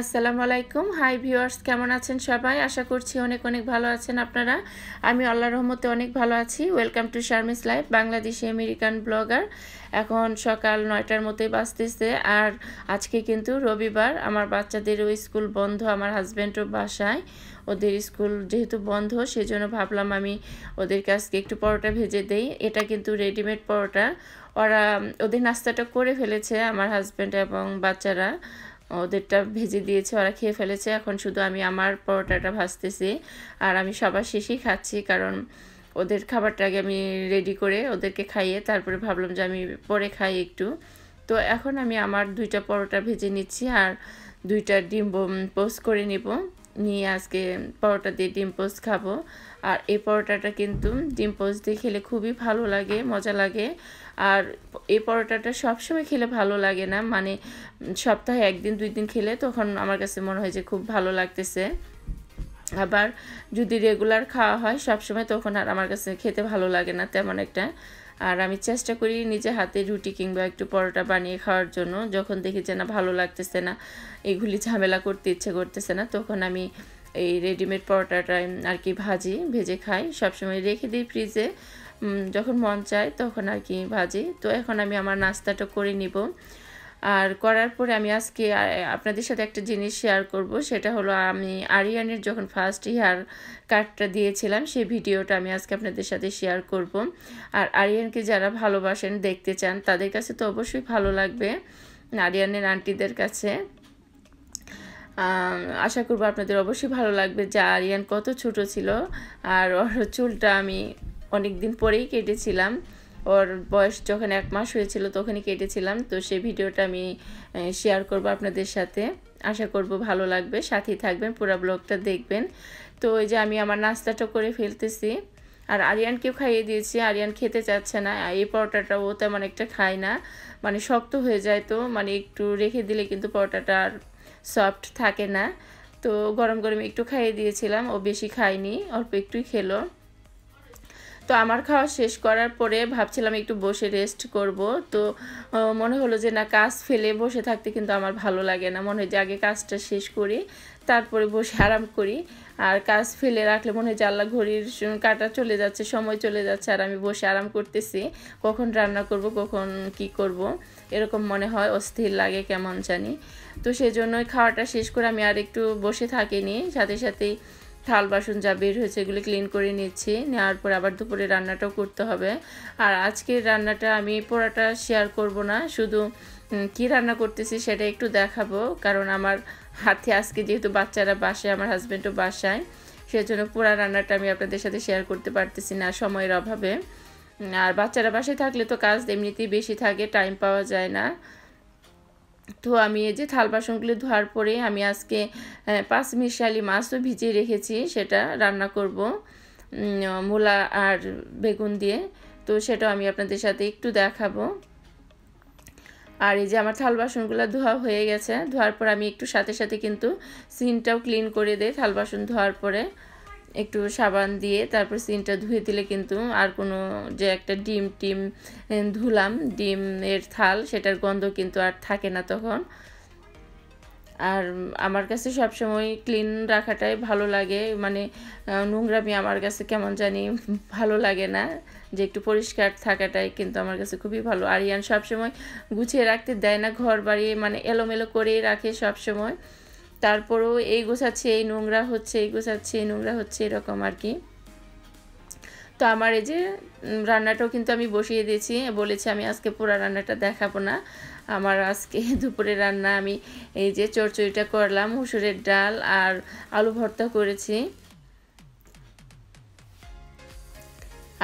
আসসালামু আলাইকুম। Hi viewers কেমন আছেন সবাই? আশা করছি অনেক অনেক ভালো আছেন আপনারা। আমি আল্লাহ রহমতে অনেক ভালো আছি। ওয়েলকাম টু শারমিস লাইফ বাংলাদেশি আমেরিকান ব্লগার এখন সকাল নয়টার মতোই বাঁচতেছে আর আজকে কিন্তু রবিবার। আমার বাচ্চাদেরও স্কুল বন্ধ, আমার হাজব্যান্ডও বাসায়। ওদের স্কুল যেহেতু বন্ধ, সেজন্য ভাবলাম আমি ওদের কাছকে একটু পরোটা ভেজে দেই। এটা কিন্তু রেডিমেড পরোটা। ওরা, ওদের নাস্তাটা করে ফেলেছে আমার হাজব্যান্ড এবং বাচ্চারা। ওদেরটা ভেজে দিয়েছে, ওরা খেয়ে ফেলেছে। এখন শুধু আমি আমার পরোটাটা ভাজতেছি আর আমি সবার শেষেই খাচ্ছি কারণ ওদের খাবারটা আগে আমি রেডি করে ওদেরকে খাইয়ে তারপরে ভাবলাম যে আমি পরে খাই একটু। তো এখন আমি আমার দুইটা পরোটা ভেজে নিচ্ছি আর দুইটা ডিম পোস্ট করে নিব। নিয়ে আজকে পরোটা দিয়ে ডিম পোস্ট খাব। আর এই পরোটাটা কিন্তু ডিম পোস্ট দিয়ে খেলে খুবই ভালো লাগে, মজা লাগে। আর এই পরোটাটা সবসময় খেলে ভালো লাগে না মানে সপ্তাহে একদিন, দুই দিন খেলে তখন আমার কাছে মনে হয় যে খুব ভালো লাগতেছে। আবার যদি রেগুলার খাওয়া হয় সবসময় তখন আর আমার কাছে খেতে ভালো লাগে না তেমন একটা। আর আমি চেষ্টা করি নিজে হাতে রুটি কিংবা একটু পরোটা বানিয়ে খাওয়ার জন্য, যখন দেখি যে না ভালো লাগতেছে না, এগুলি ঝামেলা করতে ইচ্ছে করতেছে না, তখন আমি এই রেডিমেড পরোটাটা আর কি ভাজি, ভেজে খাই। সবসময় রেখে দিই ফ্রিজে যখন মন চায় তখন আর কি ভাজি। তো এখন আমি আমার নাস্তাটা করে নিব। আর করার পরে আমি আজকে আপনাদের সাথে একটা জিনিস শেয়ার করব। সেটা হলো আমি আরিয়ানের যখন ফার্স্ট হেয়ার কাটটা দিয়েছিলাম, সেই ভিডিওটা আমি আজকে আপনাদের সাথে শেয়ার করব। আর আরিয়ানকে যারা ভালোবাসেন, দেখতে চান, তাদের কাছে তো অবশ্যই ভালো লাগবে। আরিয়ানের আন্টিদের কাছে। আশা করব আপনাদের অবশ্যই ভালো লাগবে। যে আরিয়ান কত ছোট ছিল, আর ওর চুলটা আমি অনেক দিন পরেই কেটেছিলাম। ওর বয়স যখন এক মাস হয়েছিল তখনই কেটেছিলাম, তো সেই ভিডিওটা আমি শেয়ার করব আপনাদের সাথে। আশা করব ভালো লাগবে। সাথেই থাকবেন, পুরো ব্লগটা দেখবেন। তো ওই যে আমি আমার নাস্তাটা করে ফেলতেছি। আর আরিয়ানকেও খাইয়ে দিয়েছি। আরিয়ান খেতে চাচ্ছে না। এই পরোটাটা ও তেমন একটা খায় না। মানে শক্ত হয়ে যায় তো। মানে একটু রেখে দিলে কিন্তু পরোটাটা আর সফট থাকে না। তো গরম গরম একটু খাইয়ে দিয়েছিলাম, ও বেশি খায়নি, অল্প একটুই খেলো। তো আমার খাওয়া শেষ করার পরে ভাবছিলাম একটু বসে রেস্ট করব। তো মনে হলো যে না, কাজ ফেলে বসে থাকতে কিন্তু আমার ভালো লাগে না। মনে হয় যে আগে কাজটা শেষ করি, তারপরে বসে আরাম করি। আর কাজ ফেলে রাখলে মনে হয় জানলা ঘড়ির কাটা চলে যাচ্ছে, সময় চলে যাচ্ছে, আর আমি বসে আরাম করতেছি। কখন রান্না করব, কখন কি করব, এরকম মনে হয়, অস্থির লাগে কেমন জানি। তো সেই জন্যই খাওয়াটা শেষ করে আমি আর একটু বসে থাকিনি। সাথে সাথেই থাল বাসন যা বের হয়েছে এগুলো ক্লিন করে নিচ্ছি। নেওয়ার পর আবার দুপুরে রান্নাটাও করতে হবে। আর আজকের রান্নাটা আমি পোড়াটা শেয়ার করব না, শুধু কি রান্না করতেছি সেটা একটু দেখাবো। কারণ আমার হাতে আজকে যেহেতু বাচ্চারা বাসায়, আমার হাজব্যান্ডও বাসায়, সেজন্য পোড়া রান্নাটা আমি আপনাদের সাথে শেয়ার করতে পারতেছি না সময়ের অভাবে। আর বাচ্চারা বাসায় থাকলে তো কাজ এমনিতেই বেশি থাকে টাইম পাওয়া যায় না। তো আমি এই যে থাল বাসনগুলো ধোয়ার পরে আমি আজকে পাঁচ মিশালি মাছও ভিজিয়ে রেখেছি, সেটা রান্না করব মূলা আর বেগুন দিয়ে। তো সেটাও আমি আপনাদের সাথে একটু দেখাবো। আর এই যে আমার থাল বাসনগুলো ধোয়া হয়ে গেছে, ধোয়ার পর আমি একটু সাথে সাথে কিন্তু সিনটাও ক্লিন করে দিই থাল বাসন ধোয়ার পরে। একটু সাবান দিয়ে তারপর সিনটা ধুয়ে দিলে কিন্তু আর কোনো যে একটা ডিম টিম ধুলাম, ডিমের থাল, সেটার গন্ধ কিন্তু আর থাকে না তখন। আর আমার কাছে সবসময় ক্লিন রাখাটাই ভালো লাগে। মানে নোংরামি আমার কাছে কেমন জানি ভালো লাগে না। যে একটু পরিষ্কার থাকাটাই কিন্তু আমার কাছে খুবই ভালো। আরিয়ান সবসময় গুছিয়ে রাখতে দেয় না ঘর বাড়ি মানে এলোমেলো করেই রাখে সবসময়। তারপরেও এই গোছাচ্ছে, এই নোংরা হচ্ছে, এই গোছাচ্ছে, এই নোংরা হচ্ছে, এরকম আর কি। তো আমার এই যে রান্নাটাও কিন্তু আমি বসিয়ে দিয়েছি। বলেছি আমি আজকে পুরা রান্নাটা দেখাবো না। আমার আজকে দুপুরে রান্না আমি এই যে চড়চড়িটা করলাম, মুসুরের ডাল আর আলু ভর্তা করেছি।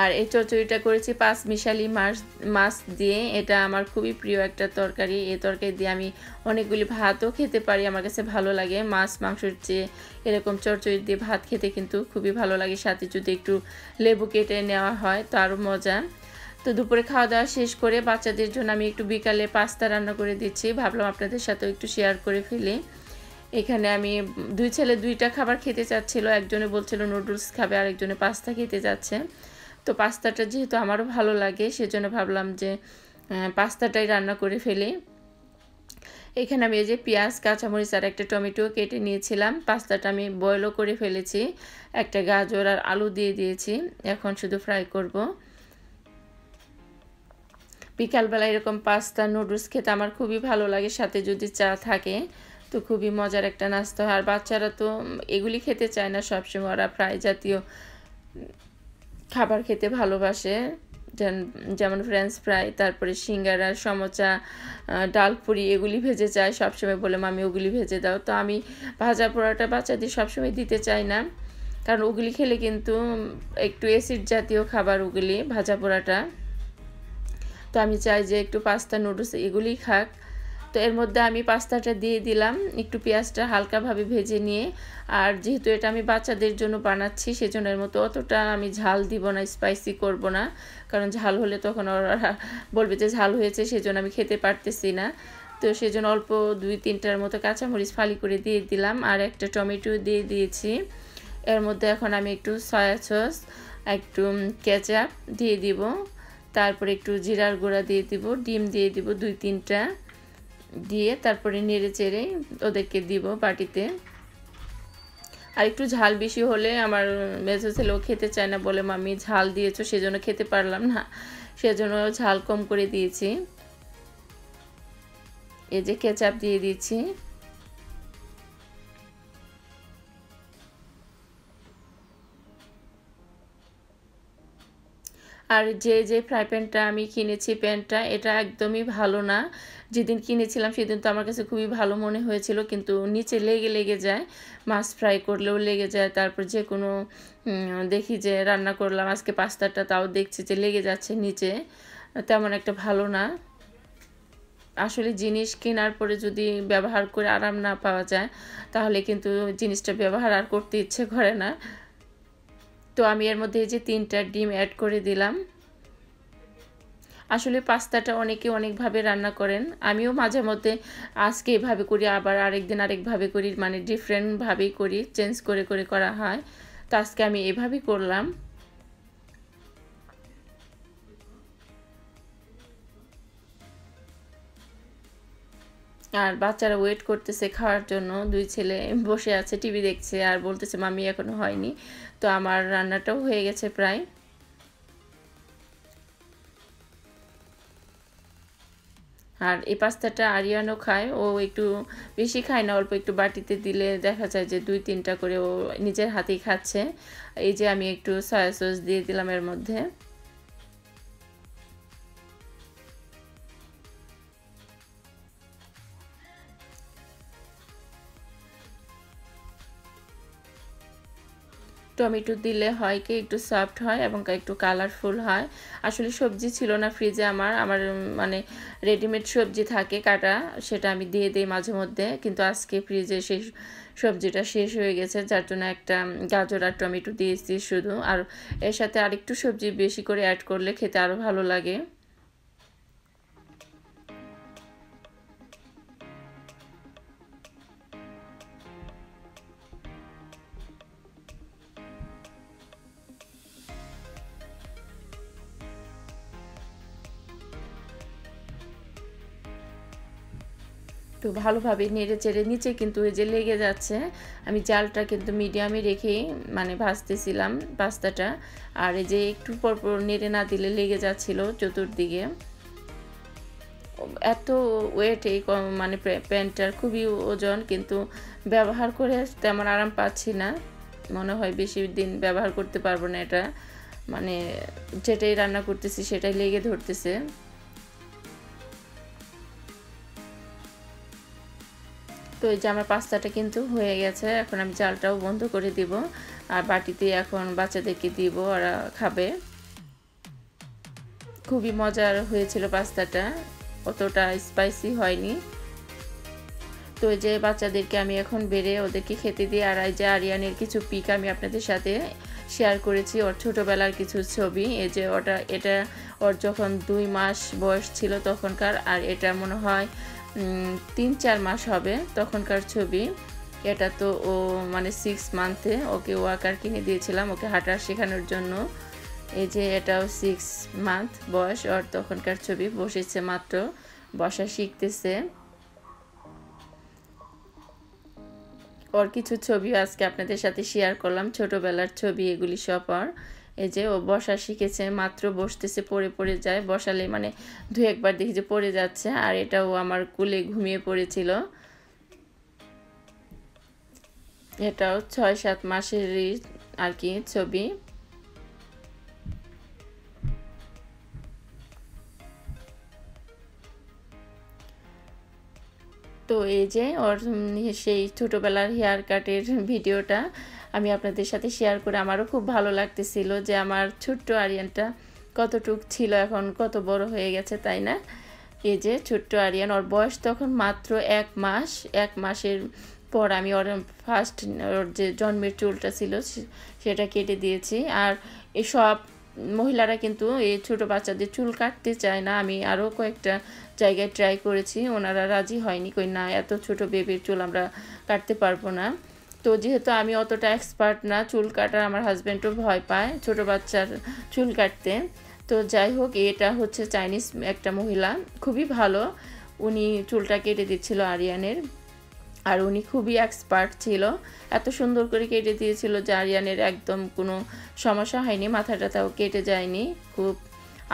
আর এই চচড়িটা করেছি পাঁচ মিশালি মাছ মাছ দিয়ে। এটা আমার খুবই প্রিয় একটা তরকারি। এই তরকারি দিয়ে আমি অনেকগুলি ভাতও খেতে পারি। আমার কাছে ভালো লাগে। মাছ, মাংসের চেয়ে এরকম চরচড়ি দিয়ে ভাত খেতে কিন্তু খুবই ভালো লাগে। সাথে যদি একটু লেবু কেটে নেওয়া হয় তো আরও মজা। তো দুপুরে খাওয়া দাওয়া শেষ করে বাচ্চাদের জন্য আমি একটু বিকালে পাস্তা রান্না করে দিচ্ছি। ভাবলাম আপনাদের সাথেও একটু শেয়ার করে ফেলি। এখানে আমি দুই ছেলে দুইটা খাবার খেতে চাচ্ছিল। একজনে বলছিল নুডলস খাবে, আরেকজনে পাস্তা খেতে যাচ্ছে। তো পাস্তাটা যেহেতু আমারও ভালো লাগে, সেজন্য ভাবলাম যে পাস্তাটাই রান্না করে ফেলি। এখানে আমি এই যে পেঁয়াজ, কাঁচামরিচ আর একটা টমেটো কেটে নিয়েছিলাম। পাস্তাটা আমি বয়লও করে ফেলেছি। একটা গাজর আর আলু দিয়ে দিয়েছি। এখন শুধু ফ্রাই করব। বিকালবেলা এরকম পাস্তা নুডলস খেতে আমার খুবই ভালো লাগে, সাথে যদি চা থাকে তো খুবই মজার একটা নাস্তা হয়। আর বাচ্চারা তো এগুলি খেতে চায় না সবসময়। ওরা ফ্রাই জাতীয় খাবার খেতে ভালোবাসে। যেমন ফ্রেঞ্চ ফ্রাই তারপরে সিঙ্গারা, সমোচা ডালপুরি এগুলি ভেজে চাই। সবসময় বলে, মামি, ওগুলি ভেজে দাও। তো আমি ভাজা পোড়াটা বাচ্চাদের সবসময় দিতে চাই না। কারণ ওগুলি খেলে কিন্তু একটু অ্যাসিড জাতীয় খাবার ওগুলি, ভাজা পোড়াটা। তো আমি চাই যে একটু পাস্তা নুডলস এগুলি খাক। তো এর মধ্যে আমি পাস্তাটা দিয়ে দিলাম, একটু পেঁয়াজটা হালকাভাবে ভেজে নিয়ে। আর যেহেতু এটা আমি বাচ্চাদের জন্য বানাচ্ছি, সেজন্য এর মতো অতটা আমি ঝাল দিব না স্পাইসি করব না। কারণ ঝাল হলে তখন ওরা বলবে যে ঝাল হয়েছে, সেজন্য আমি খেতে পারতেছি না। তো সেজন্য অল্প দুই তিনটার মতো কাঁচামরিচ ফালি করে দিয়ে দিলাম, আর একটা টমেটো দিয়ে দিয়েছি। এর মধ্যে এখন আমি একটু সয়া সস, একটু কেচাপ দিয়ে দিব। তারপরে একটু জিরার গুঁড়া দিয়ে দিব, ডিম দিয়ে দিব দুই তিনটা। দিয়ে তারপরে নেড়ে চেড়ে ওদেরকে দিব বাটিতে। আর একটু ঝাল বেশি হলে আমার মেজো ছেলেও খেতে চায় না, বলে মামি ঝাল দিয়েছ, সেজন্য খেতে পারলাম না। সেজন্য ঝাল কম করে দিয়েছি। এই যে কেচাপ দিয়ে দিয়েছি। আর যে যে ফ্রাই প্যানটা আমি কিনেছি প্যানটা এটা একদমই ভালো না। যেদিন কিনেছিলাম সেদিন তো আমার কাছে খুবই ভালো মনে হয়েছিল, কিন্তু নিচে লেগে লেগে যায়, মাছ ফ্রাই করলেও লেগে যায়, তারপর যে কোনো দেখি যে রান্না করলাম, আজকে পাস্তাটা তাও দেখছি যে লেগে যাচ্ছে নিচে, তেমন একটা ভালো না। আসলে জিনিস কেনার পরে যদি ব্যবহার করে আরাম না পাওয়া যায়, তাহলে কিন্তু জিনিসটা ব্যবহার আর করতে ইচ্ছে করে না। তো আমি এর মধ্যে যে তিনটা ডিম অ্যাড করে দিলাম। আসলে পাস্তাটা অনেকে অনেকভাবে রান্না করেন। আমিও মাঝে মধ্যে আজকে এভাবে করি, আবার আরেকদিন আরেকভাবে করি মানে ডিফারেন্টভাবেই করি চেঞ্জ করে করে করা হয়। তো আজকে আমি এভাবেই করলাম। আর বাচ্চারা ওয়েট করতেছে খাওয়ার জন্য। দুই ছেলে বসে আছে টিভি দেখছে আর বলতেছে মামি এখনও হয়নি। তো আমার রান্নাটাও হয়ে গেছে প্রায়। আর এই পাস্তাটা আরিয়ানও খায়। ও একটু বেশি খায় না, অল্প একটু বাটিতে দিলে দেখা যায় যে দুই তিনটা করে ও নিজের হাতেই খাচ্ছে। এই যে আমি একটু সয়া সস দিয়ে দিলাম এর মধ্যে। টমেটো দিলে হয় কি একটু সফট হয় এবং একটু কালারফুল হয়। আসলে সবজি ছিল না ফ্রিজে আমার। আমার মানে রেডিমেড সবজি থাকে, কাটা, সেটা আমি দিয়ে দিই মাঝে মধ্যে। কিন্তু আজকে ফ্রিজে সেই সবজিটা শেষ হয়ে গেছে, যার জন্য একটা গাজর আর টমেটো দিয়েছি শুধু। আর এর সাথে আরেকটু সবজি বেশি করে অ্যাড করলে খেতে আরও ভালো লাগে। ভালোভাবে নেড়ে চেড়ে নিচে কিন্তু ওই যে লেগে যাচ্ছে। আমি জালটা কিন্তু মিডিয়ামে রেখেই মানে ভাজতেছিলাম পাস্তাটা। আর এই যে একটু পরপর নেড়ে না দিলে লেগে যাচ্ছিল চতুর্দিকে। এত ওয়েট এই মানে প্যান্টটার খুবই ওজন কিন্তু ব্যবহার করে তেমন আরাম পাচ্ছি না। মনে হয় বেশি দিন ব্যবহার করতে পারব না এটা। মানে যেটাই রান্না করতেছি সেটাই লেগে ধরতেছে। তো এই যে আমার পাস্তাটা কিন্তু হয়ে গেছে, এখন আমি চালটাও বন্ধ করে দিব আর বাটিতে এখন বাচ্চাদেরকে দিব, ওরা খাবে। খুবই মজার হয়েছিল পাস্তাটা, অতটা স্পাইসি হয়নি। তো এই যে বাচ্চাদেরকে আমি এখন বেড়ে ওদেরকে খেতে দিই, আর এই যে আরিয়ানের কিছু পিক আমি আপনাদের সাথে শেয়ার করেছি, ওর ছোটোবেলার কিছু ছবি। এই যে ওটা, এটা ওর যখন দুই মাস বয়স ছিল তখনকার, আর এটা মনে হয় তিন চার মাস হবে তখনকার ছবি। এটা তো ও মানে সিক্স মান্থে ওকে ওয়াকার কিনে দিয়েছিলাম, ওকে হাঁটা শেখানোর জন্য। এই যে এটাও সিক্স মান্থ বয়স, ওর তখনকার ছবি বসেছে মাত্র, বসা শিখতেছে। ওর কিছু ছবি আজকে আপনাদের সাথে শেয়ার করলাম, ছোটোবেলার ছবি, এগুলি সব আর এই যে ও বসা শিখেছে, মাত্র বসতেছে, পড়ে পড়ে যায় বসালে মানে দু একবার দেখি যে পড়ে যাচ্ছে, আর এটাও আমার কুলে ঘুমিয়ে পড়েছিল। এটাও ছয়, সাত মাসেরই আর কি ছবি। তো এই যে ওর সেই ছোটোবেলার হেয়ার কাটের ভিডিওটা আমি আপনাদের সাথে শেয়ার করে আমারও খুব ভালো লাগতেছিল যে আমার ছোট্ট আরিয়ানটা কতটুক ছিল এখন, কত বড় হয়ে গেছে, তাই না? এই যে ছোট্ট আরিয়ান, ওর বয়স তখন মাত্র এক মাস, এক মাসের পর আমি ওর ফার্স্ট ওর যে জন্মের চুলটা ছিল সেটা কেটে দিয়েছি। আর এসব মহিলারা কিন্তু এই ছোটো বাচ্চাদের চুল কাটতে চায় না। আমি আরও কয়েকটা জায়গায় ট্রাই করেছি, ওনারা রাজি হয়নি, কই না, এত ছোট বেবির চুল আমরা কাটতে পারব না। তো যেহেতু আমি অতটা এক্সপার্ট না, চুল কাটার আমার হাজব্যান্ডও ভয় পায়, ছোট বাচ্চার চুল কাটতে। তো যাই হোক, এটা হচ্ছে চাইনিজ একটা মহিলা, খুবই ভালো। উনি চুলটা কেটে দিচ্ছিল আরিয়ানের, আর উনি খুবই এক্সপার্ট ছিল। এত সুন্দর করে কেটে দিয়েছিল যে আরিয়ানের একদম কোনো সমস্যা হয়নি মাথাটা তাও কেটে যায়নি। খুব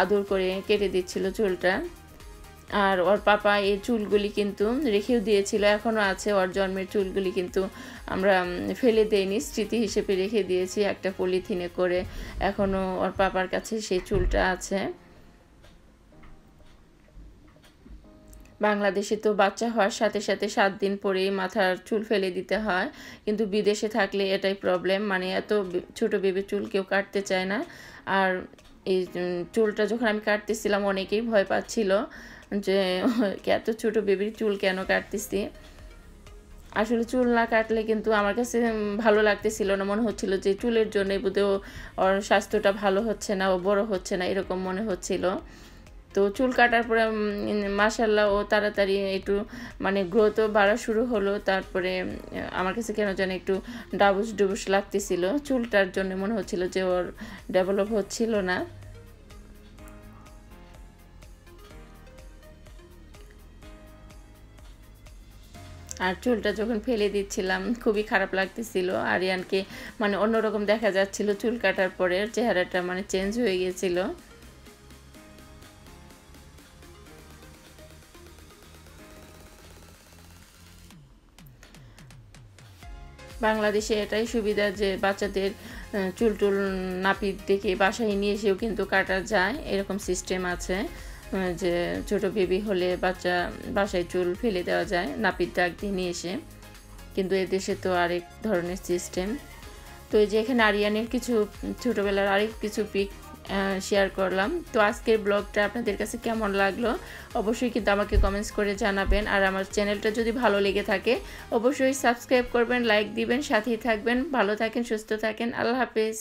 আদর করে কেটে দিচ্ছিল চুলটা। আর ওর পাপা এই চুলগুলি কিন্তু রেখেও দিয়েছিল এখনও আছে ওর জন্মের চুলগুলি কিন্তু আমরা ফেলে দেইনি, স্মৃতি হিসেবে রেখে দিয়েছি একটা পলিথিনে করে এখনও ওর পাপার কাছে সেই চুলটা আছে। বাংলাদেশে তো বাচ্চা হওয়ার সাথে সাথে সাত দিন পরেই মাথার চুল ফেলে দিতে হয়, কিন্তু বিদেশে থাকলে এটাই প্রবলেম মানে এত ছোট বেবি চুল কেউ কাটতে চায় না। আর এই চুলটা যখন আমি কাটতেছিলাম অনেকেই ভয় পাচ্ছিল যে এত ছোট বেবির চুল কেন কাটতেছি? আসলে চুল না কাটলে কিন্তু আমার কাছে ভালো লাগতেছিল না। মনে হচ্ছিল যে, চুলের জন্য বোধহয় ওর স্বাস্থ্যটা ভালো হচ্ছে না, ও বড় হচ্ছে না, এরকম মনে হচ্ছিল। তো চুল কাটার পরে মাসাল্লাহ ও তাড়াতাড়ি একটু মানে গ্রোথও বাড়া শুরু হলো। তারপরে আমার কাছে কেন যেন একটু ডাবুস ডুবুস লাগতেছিল। চুলটার জন্য মনে হচ্ছিল যে, ওর ডেভেলপ হচ্ছিল না। আর চুলটা যখন ফেলে দিচ্ছিলাম, খুবই খারাপ লাগতেছিল। আরিয়ানকে মানে অন্যরকম দেখা যাচ্ছিল চুল কাটার পরে চেহারাটা মানে চেঞ্জ হয়ে গিয়েছিল বাংলাদেশে এটাই সুবিধা যে বাচ্চাদের চুল টুল নাপিত দেখে বাসায় নিয়ে এসেও কিন্তু কাটা যায়, এরকম সিস্টেম আছে। যে ছোট বেবি হলে বাচ্চা বাসায় চুল ফেলে দেওয়া যায়, নাপিত ডাক দিয়ে নিয়ে এসে। কিন্তু এদেশে তো আরেক ধরনের সিস্টেম তো এই যে এখানে আরিয়ানের কিছু ছোটোবেলার আরেক কিছু পিক শেয়ার করলাম। তো আজকের ব্লগটা আপনাদের কাছে কেমন লাগল? অবশ্যই কিন্তু আমাকে কমেন্টস করে জানাবেন। আর আমার চ্যানেলটা যদি ভালো লেগে থাকে, অবশ্যই সাবস্ক্রাইব করবেন লাইক দিবেন, সাথেই থাকবেন। ভালো থাকেন, সুস্থ থাকেন। আল্লাহ হাফেজ।